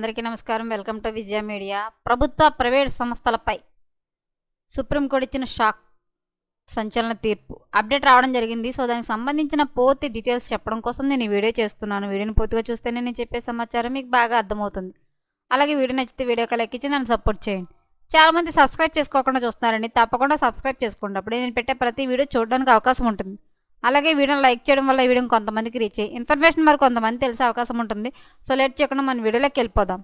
అందరికీ నమస్కారం. Welcome to Vijaya media. ప్రభుత్వ ప్రైవేట్ సంస్థలపై సుప్రీంకోర్టు ఇచ్చిన షాక్ సంచలన తీర్పు. అప్డేట్ రావడం జరిగింది. సో దానికి సంబంధించిన పూర్తి డీటెయిల్స్ చెప్పడం కోసం నేను ఈ వీడియో చేస్తున్నాను. వీడియోని పూర్తిగా చూస్తేనే నేను చెప్పే సమాచారం మీకు బాగా అర్థమవుతుంది. అలాగే వీడియో నచ్చితే వీడియో ఇచ్చి నన్ను సపోర్ట్ చేయండి. చాలా మంది సబ్స్క్రైబ్ చేసుకోకుండా చూస్తున్నారండి. తప్పకుండా సబ్స్క్రైబ్ చేసుకోండి. అప్పుడే నేను పెట్టే ప్రతి వీడియో చూడడానికి అవకాశం ఉంటుంది. అలాగే వీడియోని లైక్ చేయడం వల్ల వీడియో కొంతమందికి రీచ్ అయ్యి ఇన్ఫర్మేషన్ మరి కొంతమంది తెలిసే అవకాశం ఉంటుంది. సో లేట్ చేయకుండా మన వీడియోలోకి వెళ్ళిపోదాం.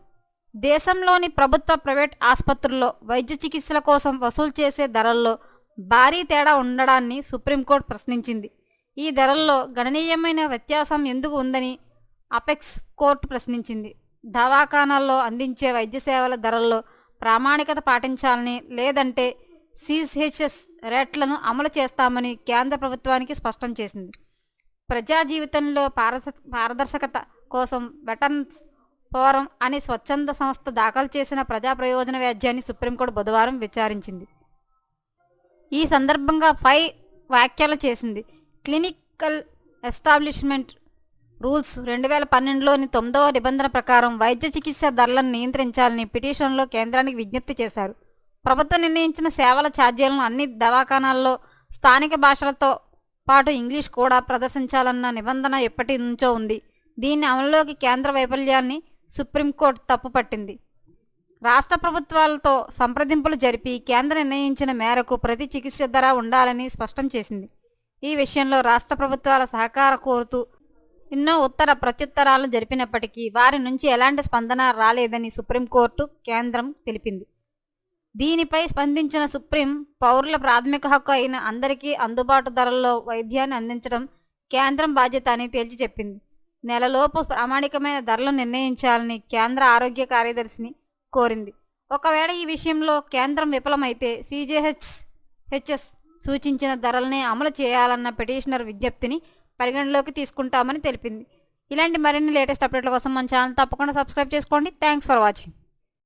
దేశంలోని ప్రభుత్వ ప్రైవేట్ ఆసుపత్రుల్లో వైద్య చికిత్సల కోసం వసూలు చేసే ధరల్లో భారీ తేడా ఉండడాన్ని సుప్రీంకోర్టు ప్రశ్నించింది. ఈ ధరల్లో గణనీయమైన వ్యత్యాసం ఎందుకు ఉందని అపెక్స్ కోర్టు ప్రశ్నించింది. దవాఖానాల్లో అందించే వైద్య సేవల ధరల్లో ప్రామాణికత పాటించాలని లేదంటే సిహెచ్ఎస్ రేట్లను అమలు చేస్తామని కేంద్ర ప్రభుత్వానికి స్పష్టం చేసింది. ప్రజా జీవితంలో పారద పారదర్శకత కోసం వెటర్న్స్ ఫోరం అనే స్వచ్ఛంద సంస్థ దాఖలు చేసిన ప్రజా ప్రయోజన వ్యాజ్యాన్ని సుప్రీంకోర్టు బుధవారం విచారించింది. ఈ సందర్భంగా పై వ్యాఖ్యలు చేసింది. క్లినికల్ ఎస్టాబ్లిష్మెంట్ రూల్స్ రెండు వేల పన్నెండులోని తొమ్మిదవ నిబంధన ప్రకారం వైద్య చికిత్స ధరలను నియంత్రించాలని పిటిషన్లో కేంద్రానికి విజ్ఞప్తి చేశారు. ప్రభుత్వం నిర్ణయించిన సేవల ఛార్జీలను అన్ని దవాఖానాల్లో స్థానిక భాషలతో పాటు ఇంగ్లీష్ కూడా ప్రదర్శించాలన్న నిబంధన ఎప్పటి నుంచో ఉంది. దీన్ని అమలులోకి కేంద్ర వైఫల్యాన్ని సుప్రీంకోర్టు తప్పుపట్టింది రాష్ట్ర ప్రభుత్వాలతో సంప్రదింపులు జరిపి కేంద్ర నిర్ణయించిన మేరకు ప్రతి చికిత్స ధర ఉండాలని స్పష్టం చేసింది. ఈ విషయంలో రాష్ట్ర ప్రభుత్వాల సహకార కోరుతూ ఎన్నో ఉత్తర ప్రత్యుత్తరాలు జరిపినప్పటికీ వారి నుంచి ఎలాంటి స్పందన రాలేదని సుప్రీంకోర్టు కేంద్రం తెలిపింది. దీనిపై స్పందించిన సుప్రీం పౌరుల ప్రాథమిక హక్కు అయిన అందరికీ అందుబాటు ధరల్లో వైద్యాన్ని అందించడం కేంద్రం బాధ్యత అని తేల్చి చెప్పింది. నెలలోపు ప్రామాణికమైన ధరలు నిర్ణయించాలని కేంద్ర ఆరోగ్య కార్యదర్శిని కోరింది. ఒకవేళ ఈ విషయంలో కేంద్రం విఫలమైతే సీజేహెచ్ హెచ్ఎస్ సూచించిన ధరలనే అమలు చేయాలన్న పిటిషనర్ విజ్ఞప్తిని పరిగణలోకి తీసుకుంటామని తెలిపింది. ఇలాంటి మరిన్ని లేటెస్ట్ అప్డేట్ల కోసం మన ఛానల్ తప్పకుండా సబ్స్క్రైబ్ చేసుకోండి. Thanks for watching.